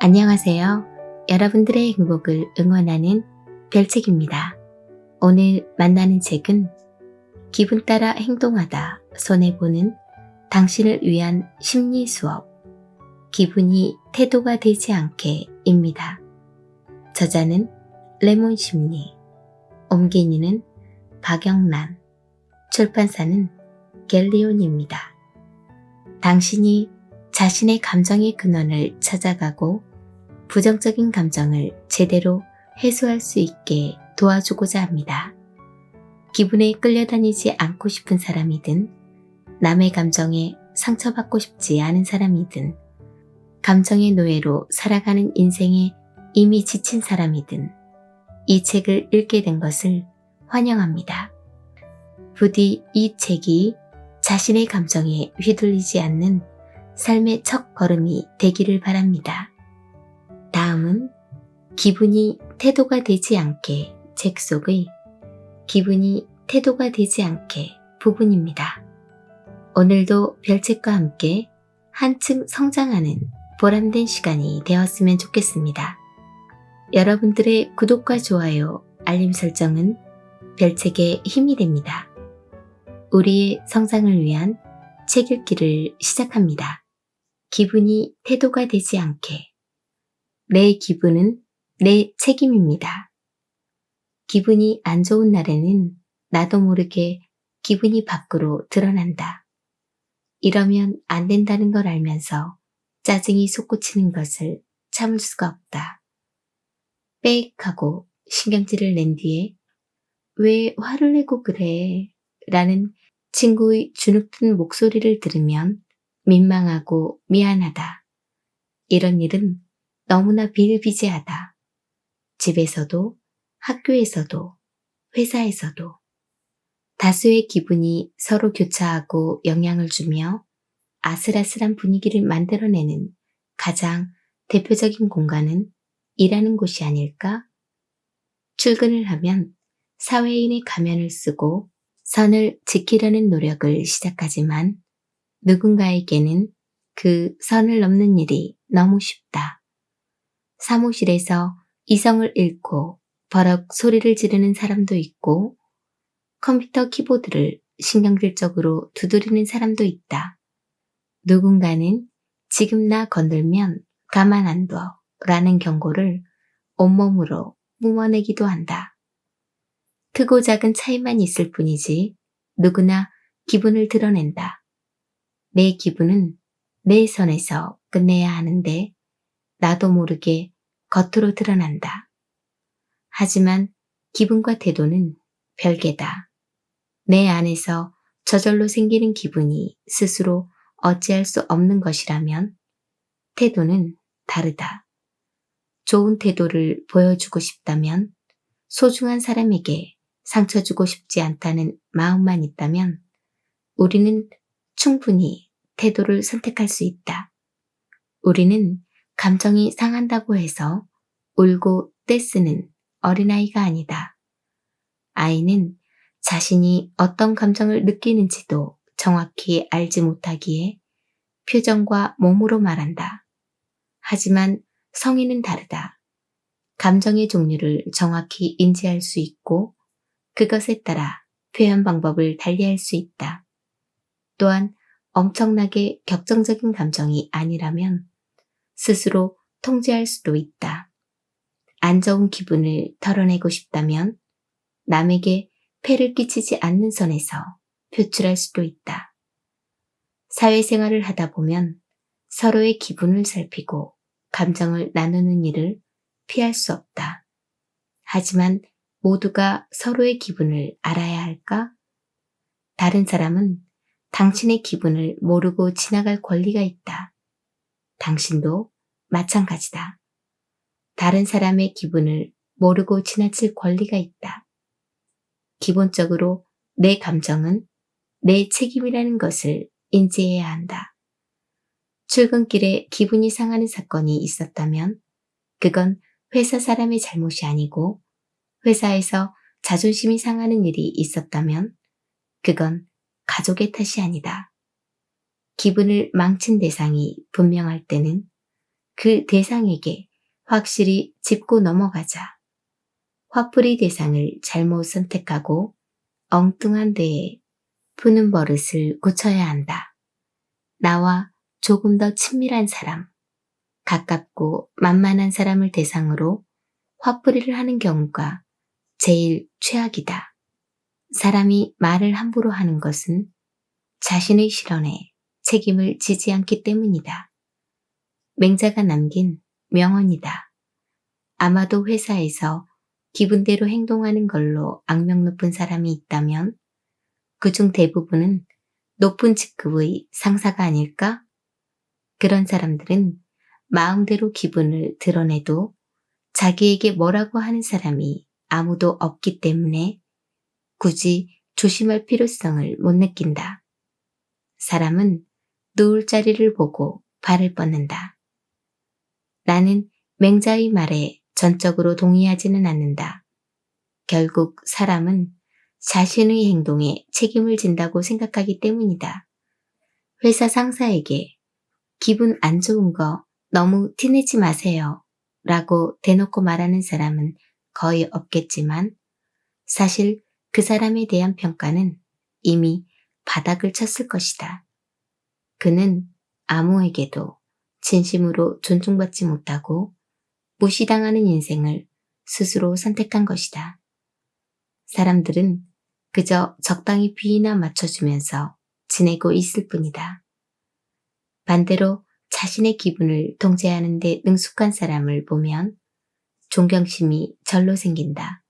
안녕하세요. 여러분들의 행복을 응원하는 별책입니다. 오늘 만나는 책은 기분 따라 행동하다 손해보는 당신을 위한 심리 수업 기분이 태도가 되지 않게 입니다. 저자는 레몬 심리 옴기니는 박영란 출판사는 갤리온입니다. 당신이 자신의 감정의 근원을 찾아가고 부정적인 감정을 제대로 해소할 수 있게 도와주고자 합니다. 기분에 끌려다니지 않고 싶은 사람이든 남의 감정에 상처받고 싶지 않은 사람이든 감정의 노예로 살아가는 인생에 이미 지친 사람이든 이 책을 읽게 된 것을 환영합니다. 부디 이 책이 자신의 감정에 휘둘리지 않는 삶의 첫 걸음이 되기를 바랍니다. 다음은 기분이 태도가 되지 않게 책 속의 기분이 태도가 되지 않게 부분입니다. 오늘도 별책과 함께 한층 성장하는 보람된 시간이 되었으면 좋겠습니다. 여러분들의 구독과 좋아요, 알림 설정은 별책의 힘이 됩니다. 우리의 성장을 위한 책 읽기를 시작합니다. 기분이 태도가 되지 않게. 내 기분은 내 책임입니다. 기분이 안 좋은 날에는 나도 모르게 기분이 밖으로 드러난다. 이러면 안 된다는 걸 알면서 짜증이 솟구치는 것을 참을 수가 없다. 빽 하고 신경질을 낸 뒤에 왜 화를 내고 그래? 라는 친구의 주눅든 목소리를 들으면 민망하고 미안하다. 이런 일은 너무나 비일비재하다. 집에서도 학교에서도 회사에서도 다수의 기분이 서로 교차하고 영향을 주며 아슬아슬한 분위기를 만들어내는 가장 대표적인 공간은 일하는 곳이 아닐까? 출근을 하면 사회인의 가면을 쓰고 선을 지키려는 노력을 시작하지만 누군가에게는 그 선을 넘는 일이 너무 쉽다. 사무실에서 이성을 잃고 버럭 소리를 지르는 사람도 있고 컴퓨터 키보드를 신경질적으로 두드리는 사람도 있다. 누군가는 지금 나 건들면 가만 안 둬 라는 경고를 온몸으로 뿜어내기도 한다. 크고 작은 차이만 있을 뿐이지 누구나 기분을 드러낸다. 내 기분은 내 선에서 끝내야 하는데 나도 모르게 겉으로 드러난다. 하지만 기분과 태도는 별개다. 내 안에서 저절로 생기는 기분이 스스로 어찌할 수 없는 것이라면 태도는 다르다. 좋은 태도를 보여주고 싶다면 소중한 사람에게 상처 주고 싶지 않다는 마음만 있다면 우리는 충분히 태도를 선택할 수 있다. 우리는 감정이 상한다고 해서 울고 떼쓰는 어린아이가 아니다. 아이는 자신이 어떤 감정을 느끼는지도 정확히 알지 못하기에 표정과 몸으로 말한다. 하지만 성인은 다르다. 감정의 종류를 정확히 인지할 수 있고 그것에 따라 표현 방법을 달리할 수 있다. 또한 엄청나게 격정적인 감정이 아니라면 스스로 통제할 수도 있다. 안 좋은 기분을 털어내고 싶다면 남에게 폐를 끼치지 않는 선에서 표출할 수도 있다. 사회생활을 하다 보면 서로의 기분을 살피고 감정을 나누는 일을 피할 수 없다. 하지만 모두가 서로의 기분을 알아야 할까? 다른 사람은 당신의 기분을 모르고 지나갈 권리가 있다. 당신도 마찬가지다. 다른 사람의 기분을 모르고 지나칠 권리가 있다. 기본적으로 내 감정은 내 책임이라는 것을 인지해야 한다. 출근길에 기분이 상하는 사건이 있었다면 그건 회사 사람의 잘못이 아니고 회사에서 자존심이 상하는 일이 있었다면 그건 가족의 탓이 아니다. 기분을 망친 대상이 분명할 때는 그 대상에게 확실히 짚고 넘어가자. 화풀이 대상을 잘못 선택하고 엉뚱한 데에 푸는 버릇을 고쳐야 한다. 나와 조금 더 친밀한 사람, 가깝고 만만한 사람을 대상으로 화풀이를 하는 경우가 제일 최악이다. 사람이 말을 함부로 하는 것은 자신의 실언에 책임을 지지 않기 때문이다. 맹자가 남긴 명언이다. 아마도 회사에서 기분대로 행동하는 걸로 악명 높은 사람이 있다면 그중 대부분은 높은 직급의 상사가 아닐까? 그런 사람들은 마음대로 기분을 드러내도 자기에게 뭐라고 하는 사람이 아무도 없기 때문에 굳이 조심할 필요성을 못 느낀다. 사람은 누울 자리를 보고 발을 뻗는다. 나는 맹자의 말에 전적으로 동의하지는 않는다. 결국 사람은 자신의 행동에 책임을 진다고 생각하기 때문이다. 회사 상사에게 기분 안 좋은 거 너무 티내지 마세요. 라고 대놓고 말하는 사람은 거의 없겠지만 사실 그 사람에 대한 평가는 이미 바닥을 쳤을 것이다. 그는 아무에게도 진심으로 존중받지 못하고 무시당하는 인생을 스스로 선택한 것이다. 사람들은 그저 적당히 비위나 맞춰주면서 지내고 있을 뿐이다. 반대로 자신의 기분을 통제하는 데 능숙한 사람을 보면 존경심이 절로 생긴다.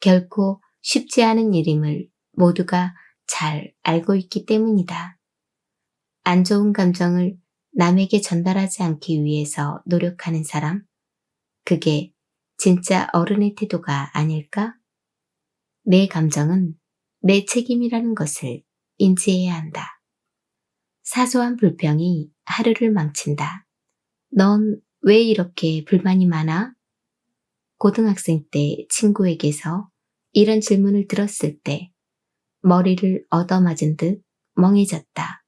결코 쉽지 않은 일임을 모두가 잘 알고 있기 때문이다. 안 좋은 감정을 남에게 전달하지 않기 위해서 노력하는 사람, 그게 진짜 어른의 태도가 아닐까? 내 감정은 내 책임이라는 것을 인지해야 한다. 사소한 불평이 하루를 망친다. 넌 왜 이렇게 불만이 많아? 고등학생 때 친구에게서 이런 질문을 들었을 때 머리를 얻어맞은 듯 멍해졌다.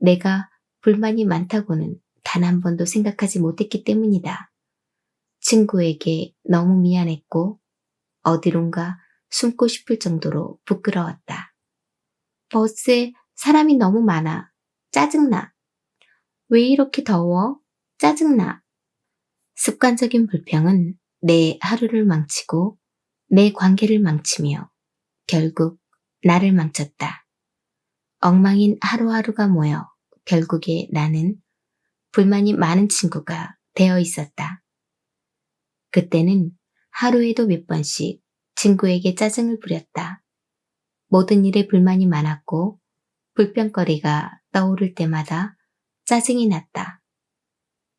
내가 불만이 많다고는 단 한 번도 생각하지 못했기 때문이다. 친구에게 너무 미안했고 어디론가 숨고 싶을 정도로 부끄러웠다. 버스에 사람이 너무 많아. 짜증나. 왜 이렇게 더워? 짜증나. 습관적인 불평은 내 하루를 망치고 내 관계를 망치며 결국 나를 망쳤다. 엉망인 하루하루가 모여 결국에 나는 불만이 많은 친구가 되어 있었다. 그때는 하루에도 몇 번씩 친구에게 짜증을 부렸다. 모든 일에 불만이 많았고 불평거리가 떠오를 때마다 짜증이 났다.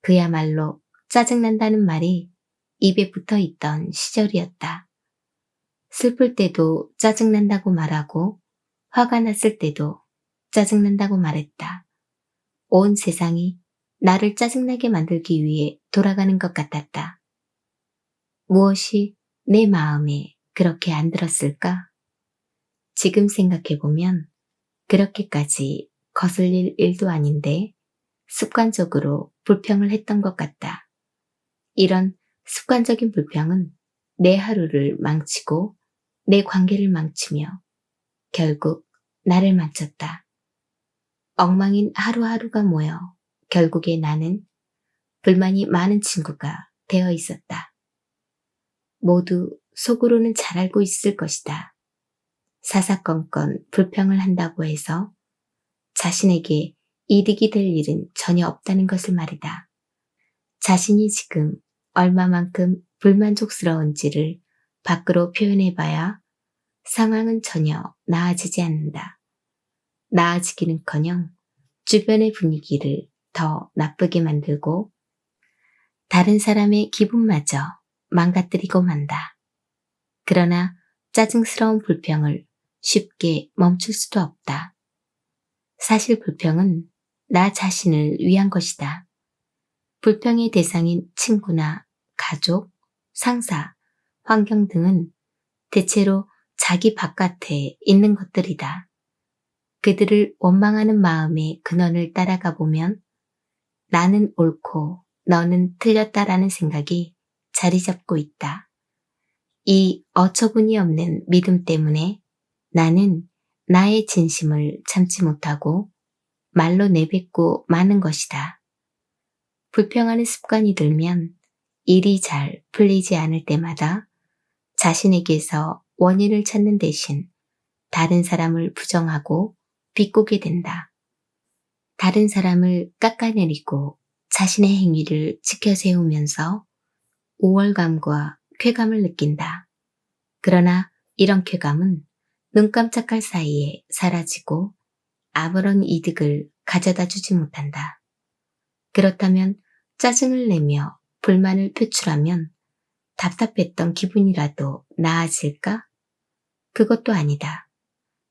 그야말로 짜증난다는 말이 입에 붙어 있던 시절이었다. 슬플 때도 짜증난다고 말하고 화가 났을 때도 짜증난다고 말했다. 온 세상이 나를 짜증나게 만들기 위해 돌아가는 것 같았다. 무엇이 내 마음에 그렇게 안 들었을까? 지금 생각해보면 그렇게까지 거슬릴 일도 아닌데 습관적으로 불평을 했던 것 같다. 이런 습관적인 불평은 내 하루를 망치고 내 관계를 망치며 결국 나를 망쳤다. 엉망인 하루하루가 모여 결국에 나는 불만이 많은 친구가 되어 있었다. 모두 속으로는 잘 알고 있을 것이다. 사사건건 불평을 한다고 해서 자신에게 이득이 될 일은 전혀 없다는 것을 말이다. 자신이 지금 얼마만큼 불만족스러운지를 밖으로 표현해봐야 상황은 전혀 나아지지 않는다. 나아지기는커녕 주변의 분위기를 더 나쁘게 만들고 다른 사람의 기분마저 망가뜨리고 만다. 그러나 짜증스러운 불평을 쉽게 멈출 수도 없다. 사실 불평은 나 자신을 위한 것이다. 불평의 대상인 친구나 가족, 상사, 환경 등은 대체로 자기 바깥에 있는 것들이다. 그들을 원망하는 마음의 근원을 따라가 보면 나는 옳고 너는 틀렸다라는 생각이 자리 잡고 있다. 이 어처구니 없는 믿음 때문에 나는 나의 진심을 참지 못하고 말로 내뱉고 마는 것이다. 불평하는 습관이 들면 일이 잘 풀리지 않을 때마다 자신에게서 원인을 찾는 대신 다른 사람을 부정하고 비꼬게 된다. 다른 사람을 깎아내리고 자신의 행위를 지켜세우면서 우월감과 쾌감을 느낀다. 그러나 이런 쾌감은 눈 깜짝할 사이에 사라지고 아무런 이득을 가져다 주지 못한다. 그렇다면 짜증을 내며 불만을 표출하면 답답했던 기분이라도 나아질까? 그것도 아니다.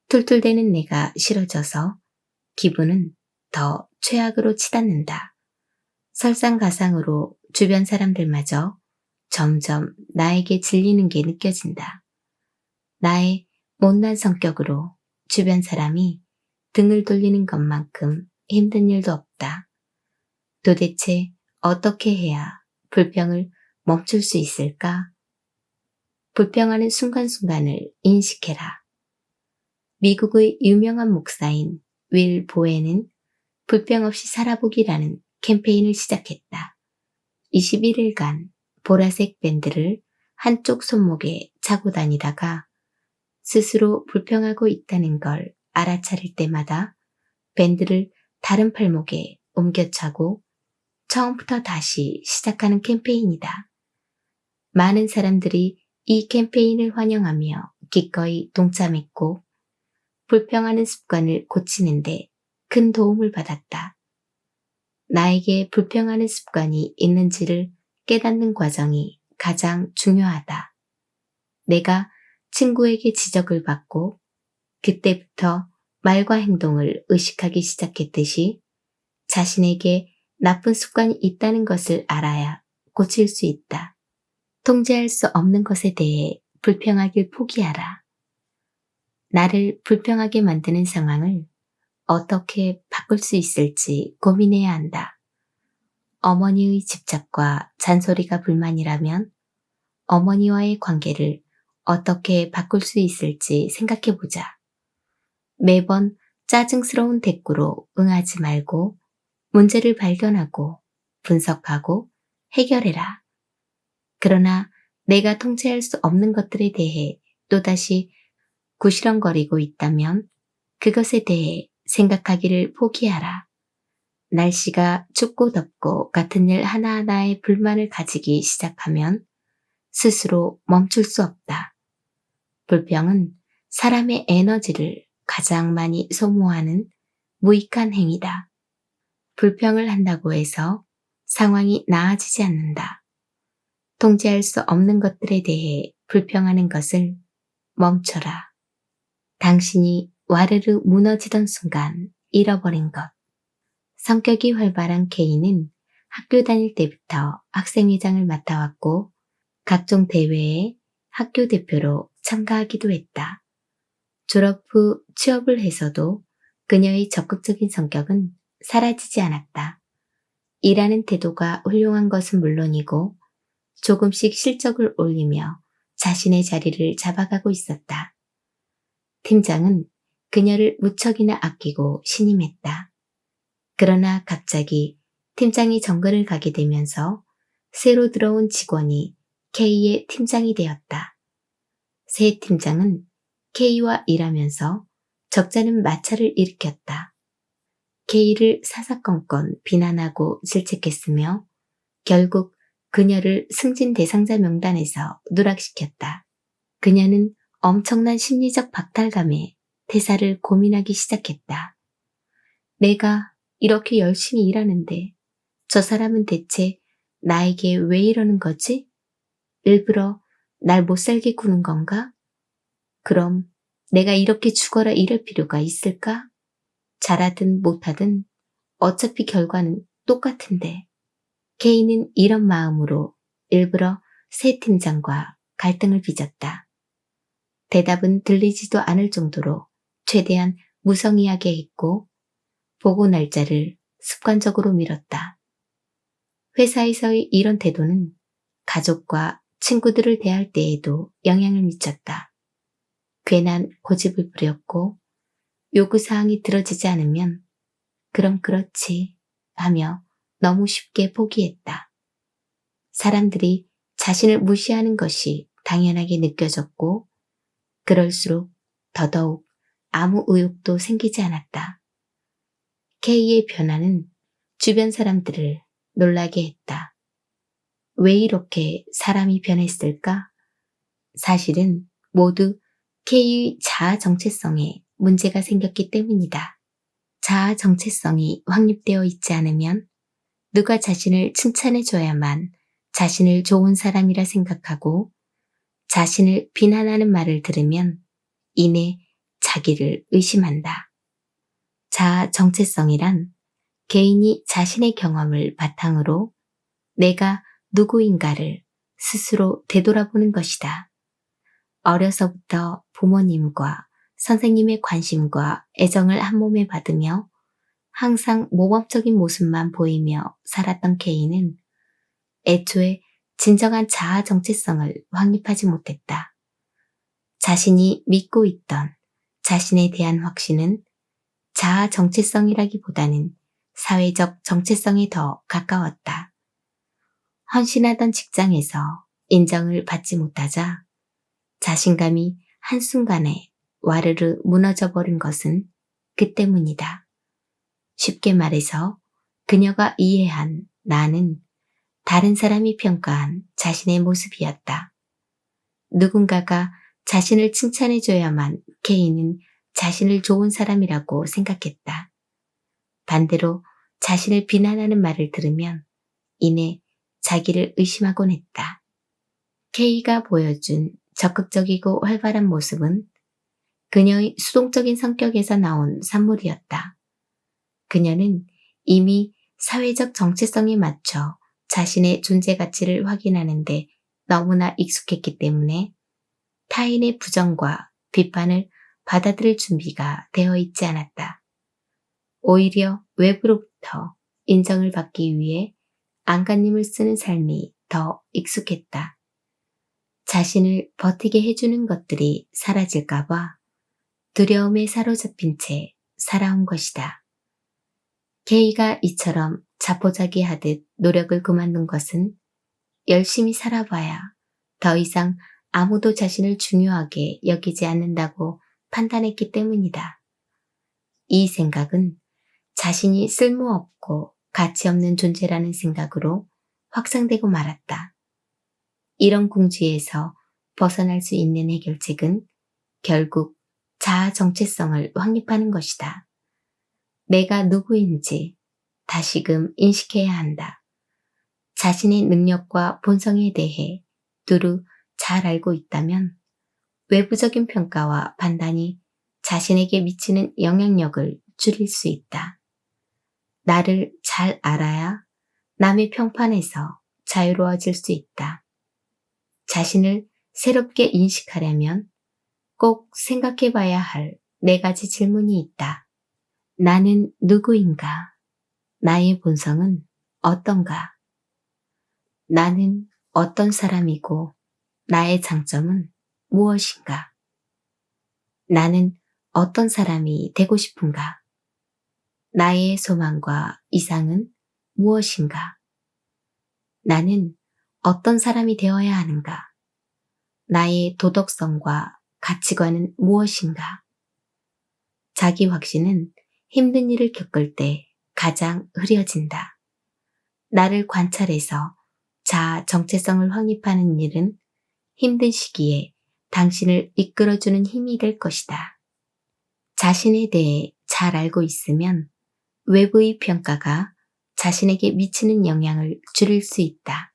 툴툴대는 내가 싫어져서 기분은 더 최악으로 치닫는다. 설상가상으로 주변 사람들마저 점점 나에게 질리는 게 느껴진다. 나의 못난 성격으로 주변 사람이 등을 돌리는 것만큼 힘든 일도 없다. 도대체 어떻게 해야 불평을 멈출 수 있을까? 불평하는 순간순간을 인식해라. 미국의 유명한 목사인 윌 보에는 불평 없이 살아보기라는 캠페인을 시작했다. 21일간 보라색 밴드를 한쪽 손목에 차고 다니다가 스스로 불평하고 있다는 걸 알아차릴 때마다 밴드를 다른 팔목에 옮겨 차고 처음부터 다시 시작하는 캠페인이다. 많은 사람들이 이 캠페인을 환영하며 기꺼이 동참했고 불평하는 습관을 고치는데 큰 도움을 받았다. 나에게 불평하는 습관이 있는지를 깨닫는 과정이 가장 중요하다. 내가 친구에게 지적을 받고 그때부터 말과 행동을 의식하기 시작했듯이 자신에게 나쁜 습관이 있다는 것을 알아야 고칠 수 있다. 통제할 수 없는 것에 대해 불평하길 포기하라. 나를 불평하게 만드는 상황을 어떻게 바꿀 수 있을지 고민해야 한다. 어머니의 집착과 잔소리가 불만이라면 어머니와의 관계를 어떻게 바꿀 수 있을지 생각해 보자. 매번 짜증스러운 대꾸로 응하지 말고 문제를 발견하고 분석하고 해결해라. 그러나 내가 통제할 수 없는 것들에 대해 또다시 구시렁거리고 있다면 그것에 대해 생각하기를 포기하라. 날씨가 춥고 덥고 같은 일 하나하나에 불만을 가지기 시작하면 스스로 멈출 수 없다. 불평은 사람의 에너지를 가장 많이 소모하는 무익한 행위다. 불평을 한다고 해서 상황이 나아지지 않는다. 통제할 수 없는 것들에 대해 불평하는 것을 멈춰라. 당신이 와르르 무너지던 순간 잃어버린 것. 성격이 활발한 케이는 학교 다닐 때부터 학생회장을 맡아왔고 각종 대회에 학교 대표로 참가하기도 했다. 졸업 후 취업을 해서도 그녀의 적극적인 성격은 사라지지 않았다. 일하는 태도가 훌륭한 것은 물론이고 조금씩 실적을 올리며 자신의 자리를 잡아가고 있었다. 팀장은 그녀를 무척이나 아끼고 신임했다. 그러나 갑자기 팀장이 정글을 가게 되면서 새로 들어온 직원이 K의 팀장이 되었다. 새 팀장은 K와 일하면서 적잖은 마찰을 일으켰다. K를 사사건건 비난하고 질책했으며 결국 그녀를 승진 대상자 명단에서 누락시켰다. 그녀는 엄청난 심리적 박탈감에 대사를 고민하기 시작했다. 내가 이렇게 열심히 일하는데 저 사람은 대체 나에게 왜 이러는 거지? 일부러 날 못 살게 구는 건가? 그럼 내가 이렇게 죽어라 이럴 필요가 있을까? 잘하든 못하든 어차피 결과는 똑같은데. 케이는 이런 마음으로 일부러 새 팀장과 갈등을 빚었다. 대답은 들리지도 않을 정도로 최대한 무성의하게 했고 보고 날짜를 습관적으로 미뤘다. 회사에서의 이런 태도는 가족과 친구들을 대할 때에도 영향을 미쳤다. 괜한 고집을 부렸고 요구사항이 들어지지 않으면 그럼 그렇지 하며 너무 쉽게 포기했다. 사람들이 자신을 무시하는 것이 당연하게 느껴졌고 그럴수록 더더욱 아무 의욕도 생기지 않았다. K의 변화는 주변 사람들을 놀라게 했다. 왜 이렇게 사람이 변했을까? 사실은 모두 K의 자아 정체성에 문제가 생겼기 때문이다. 자아 정체성이 확립되어 있지 않으면 누가 자신을 칭찬해줘야만 자신을 좋은 사람이라 생각하고 자신을 비난하는 말을 들으면 이내 자기를 의심한다. 자아 정체성이란 개인이 자신의 경험을 바탕으로 내가 누구인가를 스스로 되돌아보는 것이다. 어려서부터 부모님과 선생님의 관심과 애정을 한 몸에 받으며 항상 모범적인 모습만 보이며 살았던 케이는 애초에 진정한 자아 정체성을 확립하지 못했다. 자신이 믿고 있던 자신에 대한 확신은 자아 정체성이라기보다는 사회적 정체성에 더 가까웠다. 헌신하던 직장에서 인정을 받지 못하자 자신감이 한순간에 와르르 무너져 버린 것은 그 때문이다. 쉽게 말해서 그녀가 이해한 나는 다른 사람이 평가한 자신의 모습이었다. 누군가가 자신을 칭찬해줘야만 케이는 자신을 좋은 사람이라고 생각했다. 반대로 자신을 비난하는 말을 들으면 이내 자기를 의심하곤 했다. 케이가 보여준 적극적이고 활발한 모습은 그녀의 수동적인 성격에서 나온 산물이었다. 그녀는 이미 사회적 정체성에 맞춰 자신의 존재 가치를 확인하는데 너무나 익숙했기 때문에 타인의 부정과 비판을 받아들일 준비가 되어 있지 않았다. 오히려 외부로부터 인정을 받기 위해 안간힘을 쓰는 삶이 더 익숙했다. 자신을 버티게 해주는 것들이 사라질까봐 두려움에 사로잡힌 채 살아온 것이다. 케이가 이처럼 자포자기 하듯 노력을 그만둔 것은 열심히 살아봐야 더 이상 아무도 자신을 중요하게 여기지 않는다고 판단했기 때문이다. 이 생각은 자신이 쓸모없고 가치 없는 존재라는 생각으로 확산되고 말았다. 이런 궁지에서 벗어날 수 있는 해결책은 결국 자아 정체성을 확립하는 것이다. 내가 누구인지 다시금 인식해야 한다. 자신의 능력과 본성에 대해 두루 잘 알고 있다면 외부적인 평가와 판단이 자신에게 미치는 영향력을 줄일 수 있다. 나를 잘 알아야 남의 평판에서 자유로워질 수 있다. 자신을 새롭게 인식하려면 꼭 생각해 봐야 할 네 가지 질문이 있다. 나는 누구인가? 나의 본성은 어떤가? 나는 어떤 사람이고 나의 장점은 무엇인가? 나는 어떤 사람이 되고 싶은가? 나의 소망과 이상은 무엇인가? 나는 어떤 사람이 되어야 하는가? 나의 도덕성과 가치관은 무엇인가? 자기 확신은 힘든 일을 겪을 때 가장 흐려진다. 나를 관찰해서 자아 정체성을 확립하는 일은 힘든 시기에 당신을 이끌어주는 힘이 될 것이다. 자신에 대해 잘 알고 있으면 외부의 평가가 자신에게 미치는 영향을 줄일 수 있다.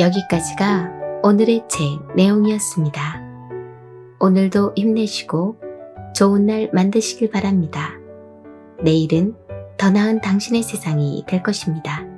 여기까지가 오늘의 책 내용이었습니다. 오늘도 힘내시고 좋은 날 만드시길 바랍니다. 내일은 더 나은 당신의 세상이 될 것입니다.